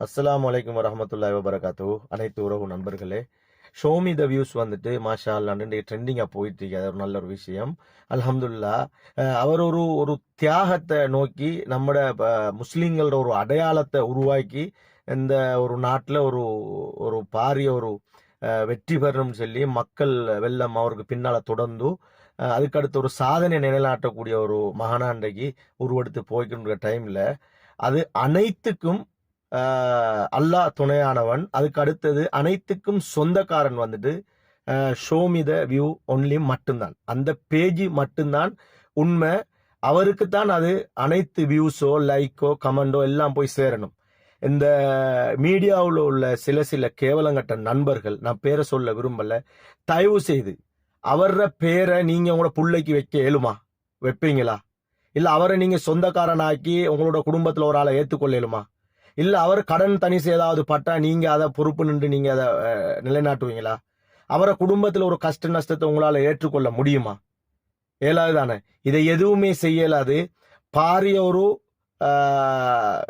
அஸ்லாம் வலைக்கம் வரஹமத்துல்லாஹி வபரகாத்து அனைத்து உறவு நண்பர்களே ஷோமி த வியூஸ் வந்துட்டு மாஷா அல்லாண்டு ட்ரெண்டிங்காக போயிட்டு இருக்கு. அது ஒரு நல்ல ஒரு விஷயம். அல்ஹம்துல்லா அவர் ஒரு ஒரு தியாகத்தை நோக்கி நம்மட முஸ்லீம்களோட ஒரு அடையாளத்தை உருவாக்கி இந்த ஒரு நாட்டில் ஒரு ஒரு பாரிய ஒரு வெற்றி பெறணும்னு சொல்லி மக்கள் வெள்ளம் அவருக்கு பின்னால் தொடர்ந்து அதுக்கடுத்து ஒரு சாதனை நிலைநாட்டக்கூடிய ஒரு மகனாண்டைக்கு உருவெடுத்து போய்க்கின்ற டைமில் அது அனைத்துக்கும் அல்லாஹ் துணையானவன். அதுக்கு அடுத்தது அனைத்துக்கும் சொந்தக்காரன் வந்துட்டு ஷோமி த வியூ ஒன்லி மட்டும்தான். அந்த பேஜ் மட்டும்தான் உண்மை. அவருக்கு தான் அது அனைத்து வியூஸோ லைக்கோ கமெண்டோ எல்லாம் போய் சேரணும். இந்த மீடியாவில் உள்ள சில சில கேவலங்கட்ட நண்பர்கள் நான் பேரை சொல்ல விரும்பல தயவு செய்து அவர பேரை நீங்கள் உங்களோட பிள்ளைக்கு வைக்க இயலுமா வைப்பீங்களா? இல்லை அவரை நீங்கள் சொந்தக்காரனாக்கி உங்களோட குடும்பத்தில் ஒரு ஆளை ஏற்றுக்கொள்ள இயலுமா இல்ல அவர் கடன் தனி ஏதாவது பட்டா நீங்க அதை பொறுப்பு நின்று நீங்க அதை நிலைநாட்டுவீங்களா? அவரை குடும்பத்துல ஒரு கஷ்ட நஷ்டத்தை உங்களால ஏற்றுக்கொள்ள முடியுமா? ஏழாவது தானே இதை எதுவுமே செய்யலாது பாரிய ஒரு ஆஹ்,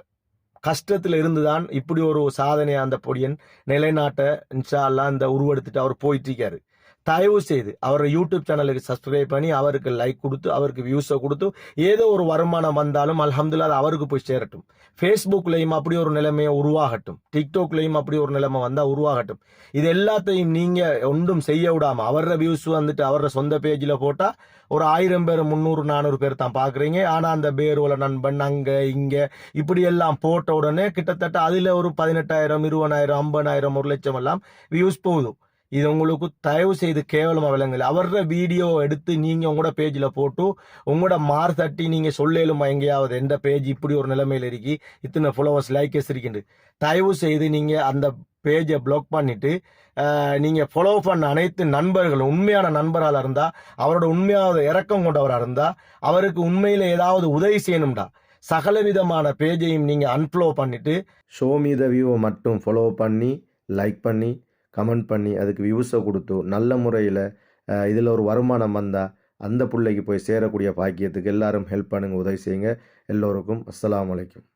கஷ்டத்துல இருந்துதான் இப்படி ஒரு சாதனை அந்த பொடியன் நிலைநாட்ட இன்ஷா அல்லா இந்த உருவெடுத்துட்டு அவர் போயிட்டு இருக்காரு. தயவு செய்து அவர் யூடியூப் சேனலுக்கு சப்ஸ்கிரைப் பண்ணி அவருக்கு லைக் கொடுத்து அவருக்கு வியூஸை கொடுத்து ஏதோ ஒரு வருமானம் வந்தாலும் அலமதுல்லா அது அவருக்கு போய் சேரட்டும். ஃபேஸ்புக்லையும் அப்படி ஒரு நிலைமையை உருவாகட்டும். டிக்டாக்லேயும் அப்படி ஒரு நிலைமை வந்தால் உருவாகட்டும். இது எல்லாத்தையும் நீங்கள் ஒன்றும் செய்ய விடாமல் அவரோட வியூஸ் வந்துட்டு அவரோட சொந்த பேஜில் போட்டால் ஒரு ஆயிரம் பேர் முந்நூறு நானூறு பேர் தான் பார்க்குறீங்க. ஆனால் அந்த பேருவல நண்பன் அங்கே இங்கே இப்படி எல்லாம் போட்ட உடனே கிட்டத்தட்ட அதில் ஒரு பதினெட்டாயிரம் இருபதாயிரம் ஐம்பதாயிரம் ஒரு லட்சம் எல்லாம் வியூஸ் போகுது இது உங்களுக்கு தயவு செய்து கேவலமாக விளங்கல அவர வீடியோ எடுத்து நீங்கள் உங்களோட பேஜில் போட்டு உங்களோட மார் தட்டி நீங்கள் சொல்லலுமா எங்கேயாவது எந்த பேஜ் இப்படி ஒரு நிலைமையில் இருக்கி இத்தனை ஃபாலோவர்ஸ் லைக்கஸ் இருக்கின்று தயவு செய்து நீங்கள் அந்த பேஜை பிளாக் பண்ணிவிட்டு நீங்கள் ஃபாலோ பண்ண அனைத்து நண்பர்களும் உண்மையான நண்பராக இருந்தால் அவரோட உண்மையாவது இறக்கம் கொண்டவராக இருந்தால் அவருக்கு உண்மையில் ஏதாவது உதவி செய்யணும்டா. சகல விதமான பேஜையும் நீங்கள் அன்ஃபாலோ பண்ணிவிட்டு ஷோ மீ த வியூவை மட்டும் ஃபாலோ பண்ணி லைக் பண்ணி கமெண்ட் பண்ணி அதுக்கு வியூஸை கொடுத்து நல்ல முறையில் இதில் ஒரு வருமானம் வந்தால் அந்த பிள்ளைக்கு போய் சேரக்கூடிய பாக்கியத்துக்கு எல்லாரும் ஹெல்ப் பண்ணுங்க உதவி செய்யுங்க. எல்லோருக்கும் அஸ்லாம் வலைக்கும்